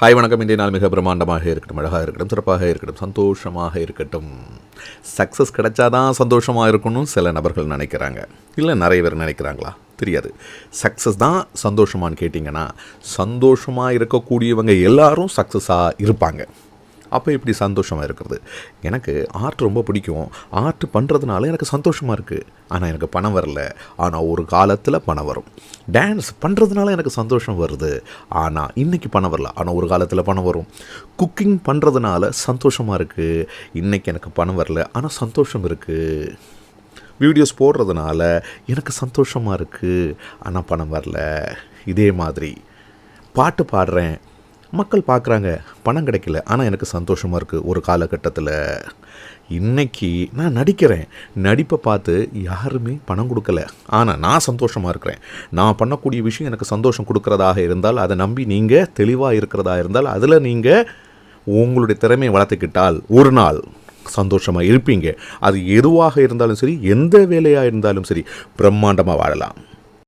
Hi வணக்கம். இன்றைய நாள் மிக பிரம்மாண்டமாக இருக்கட்டும் அழகாக இருக்கட்டும் சிறப்பாக இருக்கட்டும் சந்தோஷமாக இருக்கட்டும். சக்ஸஸ் கிடைச்சாதான் சந்தோஷமாக இருக்கணும்னு சில நபர்கள் நினைக்கிறாங்க. இல்லை நிறைய பேர் நினைக்கிறாங்களா? தெரியாது. சக்ஸஸ் தான் சந்தோஷமான்னு கேட்டிங்கன்னா சந்தோஷமாக இருக்கக்கூடியவங்க எல்லாரும் சக்ஸஸாக இருப்பாங்க. அப்போ இப்படி சந்தோஷமாக இருக்கிறது? எனக்கு ஆர்ட் ரொம்ப பிடிக்கும். ஆர்ட் பண்ணுறதுனால எனக்கு சந்தோஷமாக இருக்குது ஆனால் எனக்கு பணம் வரல. ஆனால் ஒரு காலத்தில் பணம் வரும். டான்ஸ் பண்ணுறதுனால எனக்கு சந்தோஷம் வருது. ஆனால் இன்றைக்கி பணம் வரல. ஆனால் ஒரு காலத்தில் பணம் வரும். குக்கிங் பண்ணுறதுனால சந்தோஷமாக இருக்குது இன்றைக்கி எனக்கு பணம் வரல. ஆனால் சந்தோஷம் இருக்குது வீடியோஸ் போடுறதுனால எனக்கு சந்தோஷமாக இருக்குது ஆனால் பணம் வரல. இதே மாதிரி. பாட்டு பாடுறேன். மக்கள் பார்க்குறாங்க பணம் கிடைக்கல. ஆனால் எனக்கு சந்தோஷமாக இருக்குது ஒரு காலகட்டத்தில். இன்றைக்கி நான் நடிக்கிறேன். நடிப்பை பார்த்து யாருமே பணம் கொடுக்கல. ஆனால் நான் சந்தோஷமாக இருக்கிறேன். நான் பண்ணக்கூடிய விஷயம் எனக்கு சந்தோஷம் கொடுக்குறதாக இருந்தால் அதை நம்பி நீங்கள் தெளிவாக இருக்கிறதா இருந்தால் அதில் நீங்கள் உங்களுடைய திறமையை வளர்த்துக்கிட்டால் ஒரு நாள் சந்தோஷமாக இருப்பீங்க. அது எதுவாக இருந்தாலும் சரி எந்த வேலையாக இருந்தாலும் சரி பிரம்மாண்டமாக வாழலாம்.